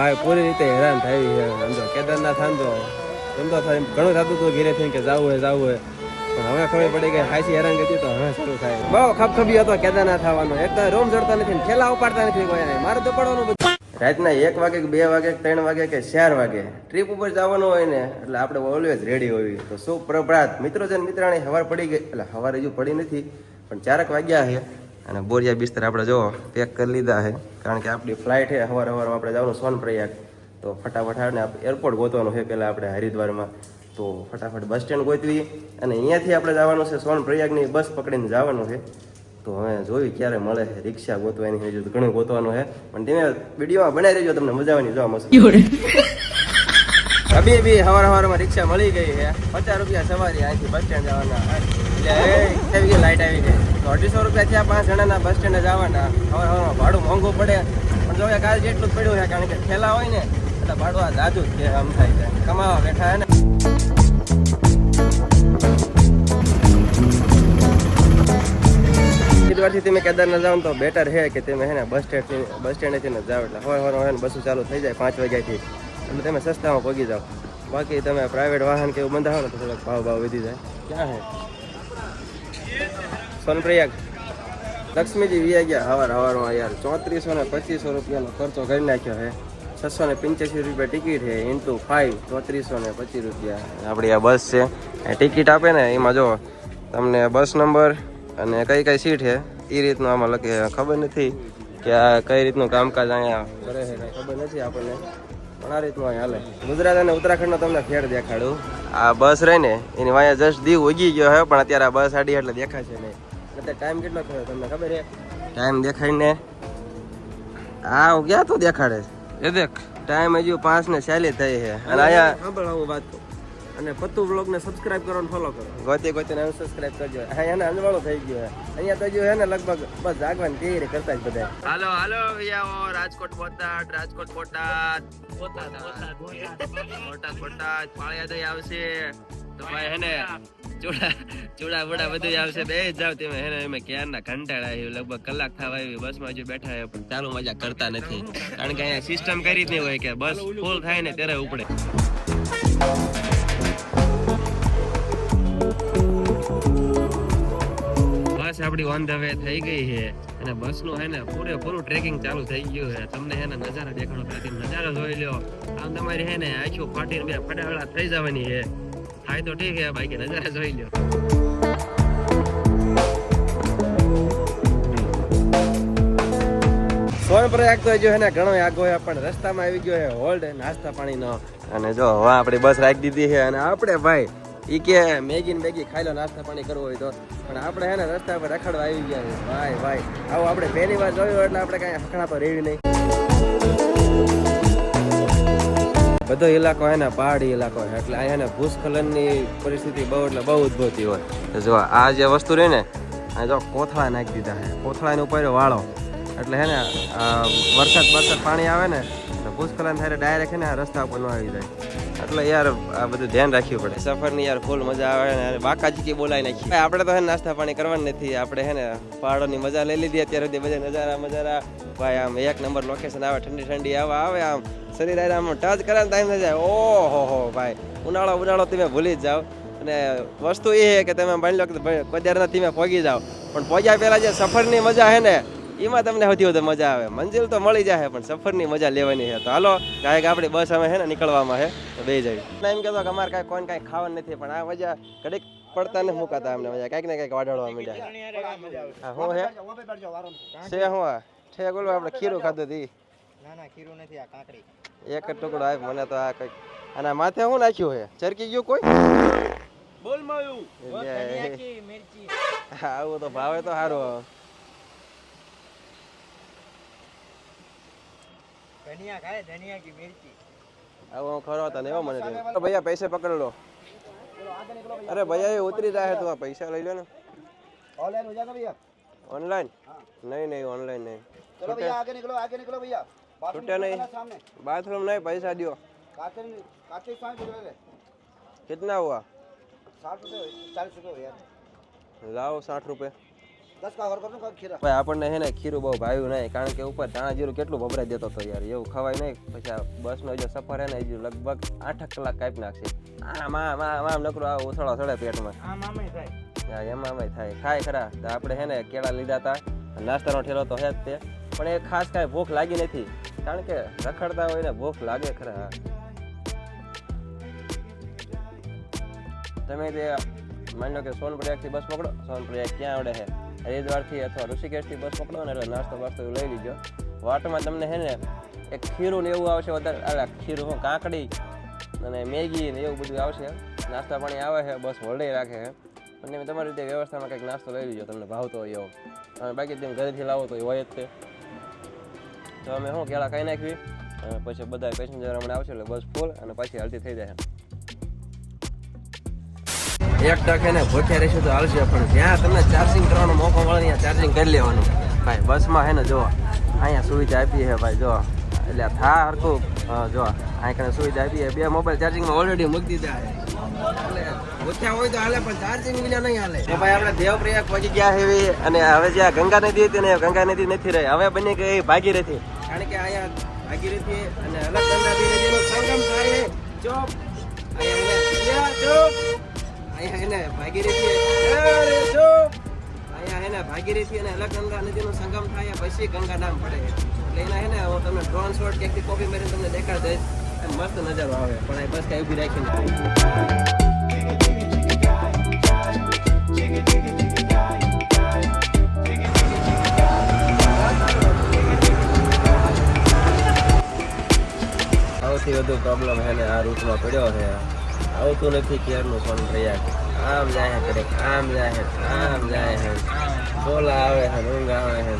હા પૂરી રીતે હેરાન થાય છે. સમજો કેદારનાથ, આમ તો એમ તો ઘણું થતું હતું ઘેરે થઈને કે જાવું હોય જાવું હોય પણ હવે ખબર પડી ગઈ હાસી હેરાન ગઈ તો હવે શરૂ થાય. બહુ ખપખબી હતો કેદારનાથ આવવાનો. એક તો રૂમ ચડતા નથી ઠેલા ઉપાડતા નથી કોઈ મારે તો પડવાનું રાતના એક વાગે બે વાગે ત્રણ વાગે કે ચાર વાગે ટ્રીપ ઉપર જવાનું હોય ને, એટલે આપણે ઓલવેઝ રેડી હોવી. તો સુપ્રભાત. મિત્રો છે મિત્રાણી હવાર પડી ગઈ, એટલે હવાર હજુ પડી નથી, પણ ચારક વાગ્યા છે. અને બોરિયા બિસ્તર આપણે જો પેક કરી લીધા છે. કારણ કે આપણી ફ્લાઇટ છે હવાર સવારમાં આપણે જવાનું સોનપ્રયાગ. તો ફટાફટ આવીને એરપોર્ટ ગોતવાનું છે પહેલાં આપણે હરિદ્વારમાં. તો ફટાફટ બસ સ્ટેન્ડ ગોતવી અને અહીંયાથી આપણે જવાનું છે સોનપ્રયાગની બસ પકડીને જવાનું છે. તો હવે જોયું ક્યારે મળે છે રિક્ષા ગોતવાની હજુ ઘણું ગોતવાનું છે. પણ તમે વિડીયોમાં બનાવી રહેજો તમને મજા આવવાની જોવા મળશે. અભી બી હવાર હવારમાં રિક્ષા મળી ગઈ છે. પચાસ રૂપિયા સવારી અહીંથી બસ સ્ટેન્ડ જવાના. એટલે એ આવી ગઈ? અઢીસો રૂપિયા થયા પાંચ જણાના બસ સ્ટેન્ડે જવાના. હવે હવે ભાડું મોંઘું પડે. પણ જો કાલ જેટલું જ પડ્યું છે, કારણ કે થેલા હોય ને, એટલે ભાડું આ દાદુ જ આમ થાય છે. કમાવા બેઠા ને. હરિદ્વારથી તમે કેદારનાથ જાઓ તો બેટર છે કે તમે હે ને બસ સ્ટેન્ડથી બસ સ્ટેન્ડેથી ને જાઓ. એટલે હોય હોય ને બસો ચાલુ થઈ જાય પાંચ વાગ્યાથી. એટલે તમે સસ્તામાં પગી જાઓ. બાકી તમે પ્રાઇવેટ વાહન કે એવું બંધાવો ને તો થોડોક ભાવ ભાવ વધી જાય. ક્યાં હે? સોનપ્રયાગ. લક્ષ્મીજી વી ગયા હવાર હવારમાં યાર. ચોત્રીસો ને પચીસો રૂપિયાનો ખર્ચો કરી નાખ્યો છે છસો ને પંચ્યાસી રૂપિયા ટિકિટ છે ઇન્ટુ ફાઈવ ચોત્રીસો ને પચીસ રૂપિયા. આપણી આ બસ છે. ટિકિટ આપે ને, એમાં જો તમને બસ નંબર અને કઈ કઈ સીટ છે એ રીતનું આમાં લખે. ખબર નથી કે આ કઈ રીતનું કામકાજ અહીંયા કરે છે કઈ ખબર નથી આપણને. પણ આ રીતનું અહીંયા હાલે. ગુજરાત અને ઉત્તરાખંડનો તમને ફેર દેખાડું. આ બસ રહીને એની વાયા જસ્ટ દીવ ઉગી ગયો હે, પણ અત્યારે આ બસ આડી એટલે દેખાશે નહીં. એટલે ટાઈમ કેટલો થયો તમને ખબર છે? ટાઈમ દેખાડીને આ ક્યાં તું દેખાડે એ દેખ. ટાઈમ હજુ પાંચ ને ચાલી થઈ છે. અને અહીંયા સાંભળ હું વાત અને પત્તુ બ્લોગ ને સબસ્ક્રાઇબ કરો અને ફોલો કરો. ગોતે ગોતે ને સબસ્ક્રાઇબ કરજો. હા એને અંજવાળો થઈ ગયો અહીંયા તો જો હે ને લગભગ બસ જાગવાની તૈયારી કરતા જ બધા. હાલો હાલો ભૈયાઓ રાજકોટ બોટાદ રાજકોટ બોટાદ. બોટાદ બોટાદ. બોટાદ પાળિયા દઈ આવશે. તો ભાઈ હે ને ચૂડા ચૂડા બુડા બધું આવશે બે જાવ તમે. હે ને, અમે ક્યારના કંટાળા આવ્યું લગભગ કલાક થવા આવી, બસમાં હજુ બેઠા હોય પણ ચાલુ મજા કરતા નથી. કારણ કે અહીંયા સિસ્ટમ કરી જ નહીં હોય કે બસ ફૂલ થાય ને ત્યારે ઉપડે. બસ આપણી ઓન ધ વે થઈ ગઈ છે. અને બસનું હે ને, પૂરેપૂરું ટ્રેકિંગ ચાલુ થઈ ગયું છે. તમને હે ને, નજારા દેખાડો નજારો જોઈ લ્યો. આમ તમારી હે ને આખું ફાટીને બે ફટાફડા થઈ જવાની છે. થાય તો ઠીક છે બાકી નજારા જોઈ લ્યો સોનપ્રયાગ તો જો હે ને, ઘણો આગો હે, પણ રસ્તામાં આવી ગયો છે હોલ્ડ, નાસ્તા પાણીનો. અને જો, હવે આપણી બસ રાખી દીધી છે અને આપણે ભાઈ, ઈ કે મેગી ને મેગી ખાઈ લો, નાસ્તા પાણી કરવું હોય તો. પણ આપણે હે ને, રસ્તા પર રખડવા આવી ગયા છે. ભાઈ ભાઈ, આવું આપણે પહેલી વાર જોયું એટલે આપણે કાંઈ હકણા પર રેવી નહીં. બધો ઇલાકો હે ને, પહાડી ઇલાકો છે એટલે અહીંયા ભૂસ્ખલનની પરિસ્થિતિ બહુ એટલે બહુ ઉદ્ભવતી હોય. જો, આ જે વસ્તુ રહી ને, આ જો કોથળા નાખી દીધા છે કોથળાની ઉપર વાળો. એટલે હે ને વરસાદ વરસાદ પાણી આવે ને ભૂસ્ખલન થાય ડાયરેક્ટ હે ને રસ્તા ઉપર ન આવી જાય. એટલે યાર, આ બધું ધ્યાન રાખવું પડે. સફરની યાર ફૂલ મજા આવે ને બાકાજી કે બોલાય નાખી. આપણે તો હે નાસ્તા પાણી કરવાનું નથી. આપણે હે ને પહાડોની મજા લઈ લીધી અત્યારે બધા નજારા મજારા. ભાઈ, આમ એક નંબર લોકેશન આવે ઠંડી ઠંડી આવે આવે આમ. શરીર આરામ ટચ કરે ટાઈમ થઈ જાય ઓહો હો ભાઈ ઉનાળો ઉનાળો તમે ભૂલી જ જાઓ. અને વસ્તુ એ છે કે તમે માની લો કે કદારના તમે પહોંચી જાઓ. પણ પહોંચ્યા પહેલાં જે સફરની મજા છે ને એમાં તમને સૌથી વધુ મજા આવે. મંજિલ તો મળી જાય પણ સફરની મજા લેવાની છે. તો હાલો કાંઈક આપણી બસ અમે છે ને નીકળવામાં છે તો બે જઈ એમ કહેતો કે અમારે કાંઈ કોઈને કાંઈ ખાવાનું નથી પણ આ મજા ઘડીક પડતા ને મુકાતા અમને મજા. કાંઈક ને કાંઈક વાઢળવા માંડ્યા હા હું હે છે? હું છે બોલો આપણે ખીરું ખાધું હતી ના ના ખીરું નથી આ કાકડી. એક જ ટુકડો આપ મને તો આ કંઈક. અને માથે શું નાખ્યું છે ચરકી ગયું કોઈ? બોલ આવું તો ભાવે તો સારું ધનિયા હું ખરો તને એવો મને તો ભૈયા પકડ લો. અરે ભૈયા એ ઉતરી જાય તો આ પૈસા લઈ લો ઓનલાઈન નહીં નહીં ઓનલાઈન નહીં. बाथरूम छूटे नहीं। निकलना सामने बाथरूम नहीं पैसा दियो काटे काटे सामने गुजरे गए कितना हुआ साठ रुपये चालीस रुपये भैया लाओ साठ रुपये दस का और कर दूं खीरा ભાઈ આપણને હે ને ખીરું બહુ ભાવ્યું નહીં કારણ કે ઉપર ધાણા જીરું કેટલું ભભરાઈ દેતો હતો યાર એવું ખવાય નહીં પછી આ બસનો જે સફર હે ને એ હજુ લગભગ આઠ કલાક કાપી નાખશે આમ આમ આમ આમ નકરો આ ઉથળો ચડે પેટમાં आम आम ही થાય હા, એમાં આમાંય થાય ખાય ખરા તો આપણે હે ને કેળા લીધા હતા નાસ્તાનો ઠેલો તો હે જ તે પણ એ ખાસ કાંઈ ભૂખ લાગી નથી કારણ કે રખડતા હોય ને ભૂખ લાગે ખરા. તમે તે માની લો કે સોનપ્રયાગથી બસ પકડો સોનપ્રયાગ ક્યાં આવડે છે? હરિદ્વારથી અથવા ઋષિકેશથી બસ પકડો ને એટલે નાસ્તો બાસ્તો લઈ લીજો. વાટમાં તમને છે ને એક ખીરું ને એવું આવશે વધારે, અલા, ખીરું હું કાંકડી અને મેગી ને એવું બધું આવશે. નાસ્તા પાણી આવે છે, બસ હોલ્ડે રાખે છે. અને તમે તમારી રીતે વ્યવસ્થામાં કંઈક નાસ્તો લઈ લીજો, તમને ભાવતો હોય એવો. અને બાકી તમે ઘરેથી લાવો તો હોય જ તે. તો અમે શું કેળા ખાઈ નાખવી? અને પછી બધા પેસેન્જર હમણાં આવશે એટલે બસ ફૂલ અને પાછી હાલતી થઈ જાય. એક ટકે ને ભૂખ્યા રહીશું તો હાલશે, પણ જ્યાં તમને ચાર્જિંગ કરવાનો મોકો મળે ત્યાં ચાર્જિંગ કરી લેવાનું. ભાઈ, બસમાં હે ને જો અહીંયા સુવિધા આપી છે ભાઈ જો એટલે થા હરખું જો અહીં કને સુવિધા આપી છે. બે મોબાઈલ ચાર્જિંગમાં ઓલરેડી મૂકી દીધા ચાર્જિંગ વિના નહીં હાલે. તો ભાઈ, આપણે દેવપ્રયાગ અને હવે જ્યાં ગંગા નદી હતી ને ગંગા નદી નથી રહી. હવે બની ગઈ ભાગીરથી કે અહીંયા ભાગીરથી અને અલકનંદા બે સંગમ થાય જો અહીંયા એને- અહીંયા એને ભાગીરથી ચૂપ. અહીંયા એને ભાગીરથી અને અલકનંદા નદીનો સંગમ થાય પછી ગંગા નામ પડે એટલે એના હે ને, હું તમને ડ્રોન શોટ કે કોપી મારીને તમને દેખાડ દઈશ. મસ્ત નજારો આવે. પણ બસ કઈ ઊભી રાખીને સૌથી વધુ પ્રોબ્લેમ છે ને આ રૂટમાં પડ્યો છે. આવતું નથી કેરનું પણ પ્રયાગ આમ જાય કરે આમ જાય હે આમ જાય છે. બોલા આવે છે, ઊંઘ આવે છે.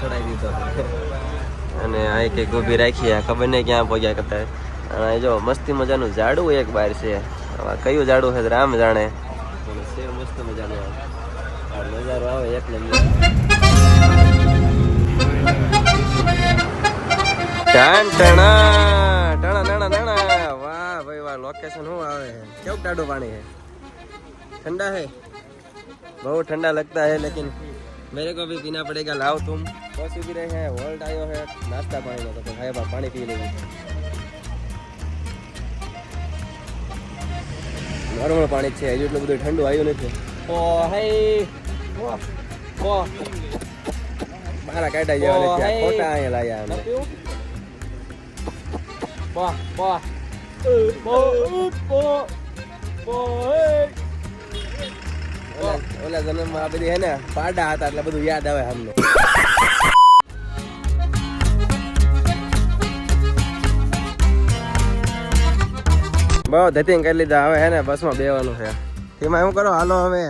ચડાઈ દીધો અને આ કંઈક ઊભી રાખી, આ ખબર નહીં ક્યાં પહોંચ્યા કરતા. અને જો, મસ્તી મજાનું ઝાડું એક બહાર છે. કયું ઝાડું છે, રામ જાણે. મસ્ત મજાનું. નજારો આવે એક નંબર. ટાણ ટણા ટણા ટણા ટણા વાહ ભાઈ વાહ લોકેશન શું આવે છે કેવું ટાડું પાણી है ठंडा है बहुत ठंडा लगता है लेकिन मेरे को भी पीना पड़ेगा लाओ तुम बस भी रहे हैं वर्ल्ड आयो है नाश्ता पानी लो तो भाई बा पानी पी लेंगे નોર્મલ પાણી જ છે હજુ એટલું બધું ઠંડુ આવ્યું નથી ઓ હે ઓ મારા કાઢા જેવા નથી આ ખોટા અહીંયા લાયા અમે વાહ વાહ ઓલા ઓલા જન્મમાં આ બધી હે પાડા હતા એટલે બધું યાદ આવે અમને. બહુ ધતિંગ કરી લીધા, હવે હે ને બસમાં બેવાનું છે. તેમાં શું કરો, હાલો હવે.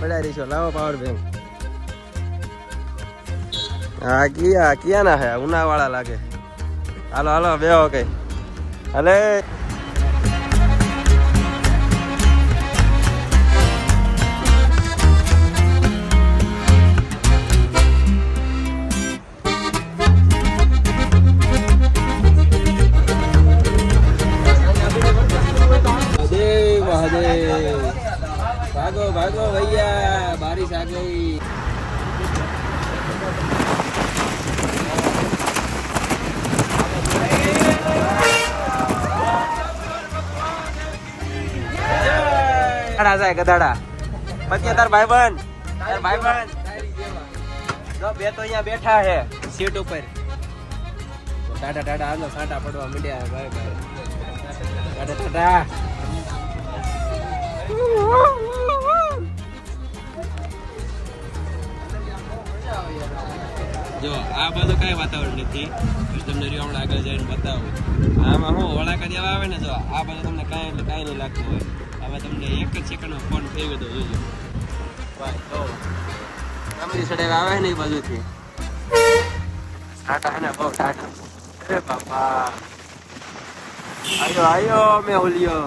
પડ્યા છો લાવો પાવર બેંક હા, કિયા કિયા ના હે ઉનાવાળા લાગે. હાલો હાલો, બેહો કઈ. હલે મહાદેવ ગધાડા જાય ગધાડા. પછી તાર ભાઈબંધ તાર ભાઈબંધ. જો બે તો અહીંયા બેઠા છે, સીટ ઉપર. ટાટા ટાટા આનો સાટા પડવા માંડ્યા ભાઈ ભાઈ. ટાટા ટાટા જો, આ બધું કઈ વાતાવરણ નથી. તમને રહ્યો આગળ જઈને બતાવું. આમાં હું વળાકા જેવા આવે ને, જો, આ બધું તમને કાંઈ એટલે કાંઈ નહીં લાગતું હોય. હવે તમને એક જ સેકન્ડમાં ફોન થઈ ગયો જોજો. જો તમારી સડે આવે ને એ બાજુથી. ટાટા હે ને, બહુ ટાટા. અરે બાપા. આયો આયો મેં હોલિયો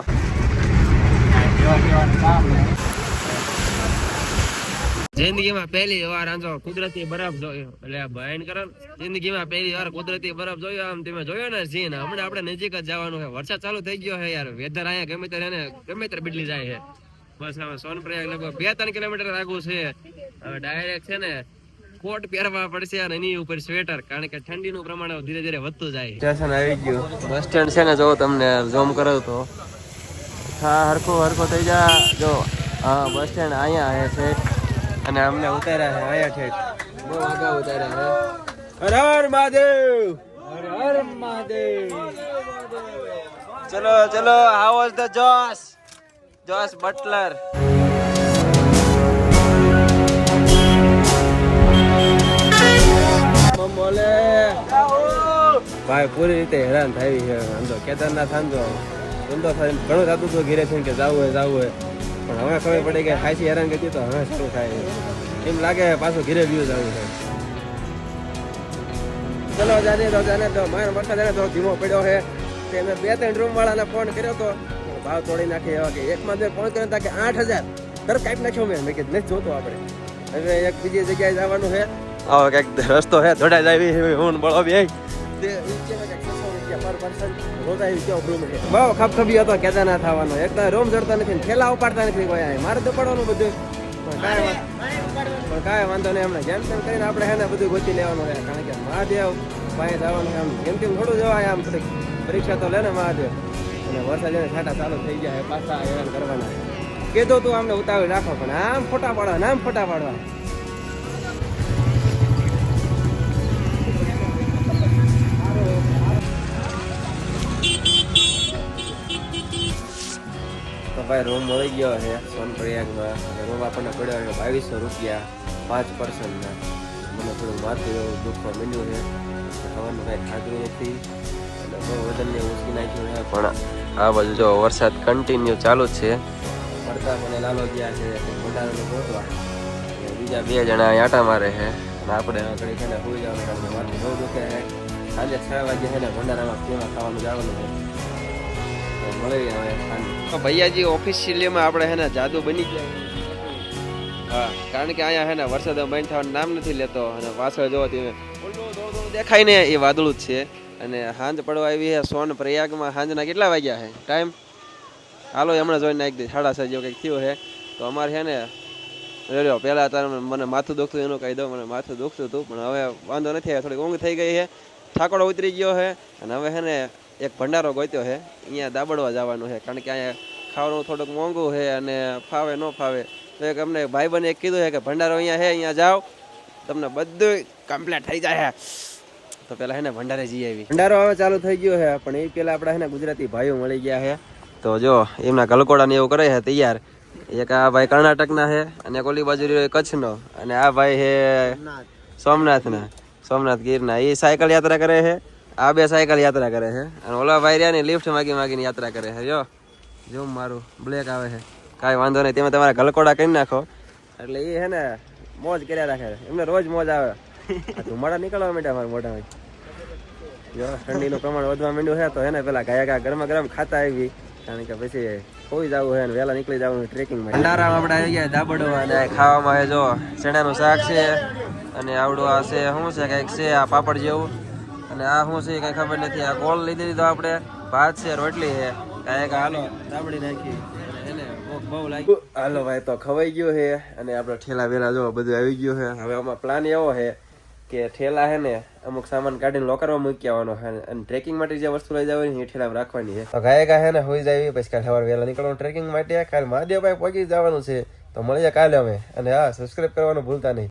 જિંદગીમાં પહેલી વાર આમ કુદરતી બરફ જોયો. એટલે આ ભયંકર જિંદગીમાં પહેલી વાર કુદરતી બરફ જોયો. આમ તમે જોયો ને સીન. હમણાં આપણે નજીક જ જવાનું છે. વરસાદ ચાલુ થઈ ગયો છે યાર. વેધર અહીંયા ગમે ત્યારે ગમે ત્યારે બદલી જાય છે. બસ હવે સોનપ્રયાગ લગભગ બે ત્રણ કિલોમીટર આગું છે. હવે ડાયરેક્ટ છે ને કોટ પહેરવા પડશે અને એની ઉપર સ્વેટર કારણ કે ઠંડીનું પ્રમાણ ધીરે ધીરે વધતું જાય. સ્ટેશન આવી ગયું. બસ સ્ટેન્ડ છે ને, જો તમને ઝૂમ કરો તો. હા, હરખો હરખો થઈ જા. જો, હા બસ સ્ટેન્ડ અહીંયા છે. અને અમને ઉતાર્યા છે, અહીંયા ઠેઠ બહુ આગા ઉતાર્યા છે. હર હર મહાદેવ! હર હર મહાદેવ! ચલો ચલો હાઉ વોઝ ધ જોશ જોશ બટલર ભાઈ, પૂરી રીતે હેરાન થાય છે. આમ તો કેદારનાથ આમ ધંધો થાય ઘણું થતું હતું ઘીરે થઈને કે જવું હોય જવું હોય. પણ હવે ખબર પડી કે ખાસી હેરાન કરતી તો હવે શરૂ થાય. એમ લાગે પાછું ઘીરે વ્યૂઝ આવ્યું છે ચલો જાને તો જાને તો માર વરસાદ જાને તો ધીમો પડ્યો છે તે મેં બે ત્રણ રૂમ વાળાને ફોન કર્યો તો ભાવ તોડી નાખી એવા કે એકમાં મેં ફોન કર્યો હતા કે આઠ હજાર. તરત કાપી નાખ્યો મેં. મેં કીધું નથી જોતો આપણે. હવે એક બીજી જગ્યાએ જવાનું છે આવો કંઈક રસ્તો છે જ આવી હું બળો બે કંઈક 600 રૂપિયા પર person રોજ આવી ગયો રૂમ છે બહુ ખપખબી હતો કેદારનાથ થવાનો. એક તો રૂમ જડતા નથી ને ઠેલા ઉપાડતા નથી કોઈ. મારે તો પડવાનું બધું. પણ કાંઈ પણ કાંઈ વાંધો નહીં હમણાં જેમ તેમ કરીને આપણે ને બધું ગોતી લેવાનું રહે કારણ કે મહાદેવ પાસે જવાનું આમ જેમ તેમ થોડું જવાય આમ થોડીક પરીક્ષા તો લે ને મહાદેવ. અને વરસાદ એને છાંટા ચાલુ થઈ જાય પાછા હેરાન કરવાના. કીધું તું આમને ઉતાવળ રાખો પણ આમ ફોટા પાડવા આમ ફોટા પાડવા. ભાઈ રૂમ મળી ગયો છે સોનપ્રયાગમાં અને રૂમ આપણને પડ્યો છે બાવીસો રૂપિયા, પાંચ પર્સનના મને થોડું માથું એવું દુઃખ મળ્યું છે. ખાવાનું કાંઈ ખાધું નથી. અને બહુ વજનને ઉચકી નાખ્યું છે. પણ આ બાજુ જો વરસાદ કન્ટિન્યુ ચાલુ છે. પડતા મને લાલો ગયા છે ભંડારાને ગોતવા. બીજા બે જણા આટા મારે છે. અને આપણે આગળ છે ને સુઈ જવાનું માથું બહુ દુખે છે. સાંજે છ વાગે છે ને ભંડારામાં પીવા ખાવાનું જવાનું છે. ભૈયાજી ઓફિશિયલીમાં આપણે હે ને જાદુ બની ગયા. હા, કારણ કે અહીંયા હે ને વરસાદ બંધ થવાનું નામ નથી લેતો અને પાછળ જોવો તમે. દેખાય ને, એ વાદળું જ છે. અને હાંજ પડવા આવી છે, સોન પ્રયાગમાં હાંજના કેટલા વાગ્યા છે? ટાઈમ હાલો, હમણાં જોઈને નાખી દે, સાડા છ જેવું કંઈક થયું છે. તો અમારે છે ને રહ્યો પહેલાં તારે મને માથું દુખતું, એનું કહી દઉં, મને માથું દુખતું હતું, પણ હવે વાંધો નથી થોડીક ઊંઘ થઈ ગઈ છે. ઠાકોડો ઉતરી ગયો છે, અને હવે છે ને એક ભંડારો ગોત્યો છે. અહીંયા દાબડવા જવાનું છે. કારણ કે અહીંયા ખાવાનું થોડુંક મોંઘું છે અને ફાવે ન ફાવે. તો એક અમને ભાઈબંધે એક કીધું છે કે ભંડારો અહીંયા છે અહીંયા જાઓ. તમને બધું કમ્પ્લીટ થઈ જાય તો પેલા એને ભંડારે જઈ આવી. ભંડારો હવે ચાલુ થઈ ગયો છે પણ એ પેલા આપણા એને ગુજરાતી ભાઈઓ મળી ગયા છે. તો જો એમના ગલકોડા ને એવું કરે છે તૈયાર. એક આ ભાઈ કર્ણાટકના છે અને કોલી બાજુ રહ્યો કચ્છનો. અને આ ભાઈ છે સોમનાથના. સોમનાથ ગીરના. એ સાયકલ યાત્રા કરે છે. આ બે સાયકલ યાત્રા કરે છે. અને ઓલા ભાઈ રહ્યા ને લિફ્ટ માગી માગીને યાત્રા કરે છે. જો જો મારું બ્લેક આવે છે. કાંઈ વાંધો નહીં, તેમાં તમારા ગલકોડા કરી નાખો. એટલે એ છે ને, મોજ કર્યા રાખે એમને રોજ મોજ આવે. તું ધુમાડા નીકળવા માંડ્યા મારા મોઢામાં. જો, ઠંડીનું પ્રમાણ વધવા માંડ્યું છે, તો એને પેલા ગયા ગયા ગરમા ગરમ ખાતા આવી કારણ કે પછી કોઈ જવું છે ને વહેલા નીકળી જવું ટ્રેકિંગમાં ભંડારામાં આપણે આવી ગયા દાબડો અને ખાવામાં આવે જો, ચણાનું શાક છે અને આવડું આ છે, શું છે, કંઈક છે, આ પાપડ જેવું. અને આ શું છે કંઈ ખબર નથી. આ ગોળ લીધી તો આપણે. ભાત છે રોટલી છે. કાંઈક હાલો તાબડી નાખી. હાલો ભાઈ તો ખવાઈ ગયો છે અને આપણે ઠેલા વેલા જો બધું આવી ગયું છે. હવે આમાં પ્લાન એવો છે કે ઠેલા હે ને અમુક સામાન કાઢીને લોકરમાં મૂકી આવવાનો છે અને ટ્રેકિંગ માટે જે વસ્તુ લઈ જવાની એ ઠેલામાં રાખવાની છે. તો ગાય ગાય હે ને હોઈ જાય પછી કાલે સવારે વહેલા નીકળવાનું ટ્રેકિંગ માટે. કાલે મહાદેવભાઈ પહોંચી જવાનું છે. તો મળીએ કાલે અમે. અને હા સબસ્ક્રાઇબ કરવાનું ભૂલતા નહીં.